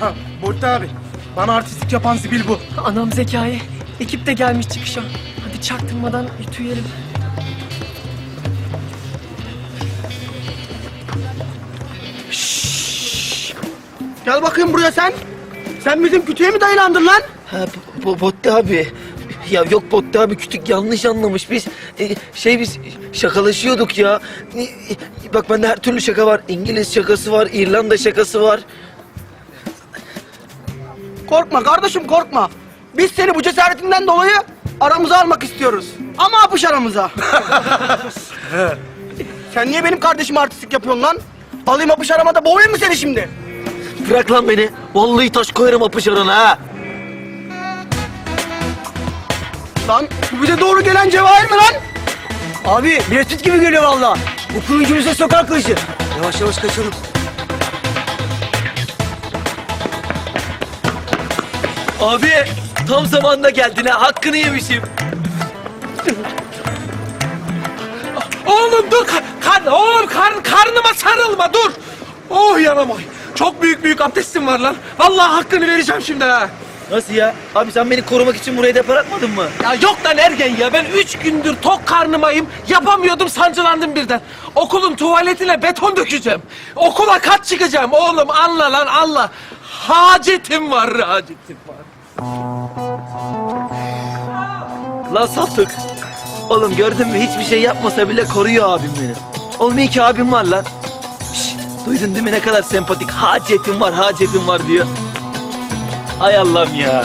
Ha, Bolt abi. Bana artistlik yapan zibil bu. Anam Zekai. Ekip de gelmiş çıkışa. Hadi çaktırmadan ütüyelim. Gel bakayım buraya sen. Sen bizim kütüğe mi dayılandın lan? Ha bu Botti abi. Ya yok Botti abi küçük yanlış anlamış. Biz e, şey biz şakalaşıyorduk ya. E, e, Bak bende her türlü şaka var. İngiliz şakası var, İrlanda şakası var. Korkma kardeşim korkma. Biz seni bu cesaretinden dolayı aramıza almak istiyoruz. Ama apış aramıza. Sen niye benim kardeşime artistlik yapıyorsun lan? Alayım apış aramada boğayım mı seni şimdi? Bırak lan beni. Vallahi taş koyarım apış arana ha. Lan bu bize doğru gelen cevahir mi lan? Abi Pitt gibi geliyor valla. Bu kuyucumuza sokak kılıcı. Yavaş yavaş kaçalım. Abi tam zamanında geldin ha. Hakkını yemişim. Oğlum dur kar- oğlum kar, karnıma sarılma dur. Oh yanam oy. Çok büyük büyük abdestim var lan. Vallahi hakkını vereceğim şimdi ha. Nasıl ya? Abi sen beni korumak için buraya depar atmadın mı? Ya yok lan ergen ya ben üç gündür tok karnımayım. Yapamıyordum sancılandım birden. Okulun tuvaletine beton dökeceğim. Okula kat çıkacağım oğlum anla lan anla. Hacetim var hacetim var. Lan saltık. Oğlum gördün mü hiçbir şey yapmasa bile koruyor abim beni. Oğlum iyi ki abim var lan. Şşş, duydun değil mi ne kadar sempatik hacetim var hacetim var diyor. Hay Allah'ım ya.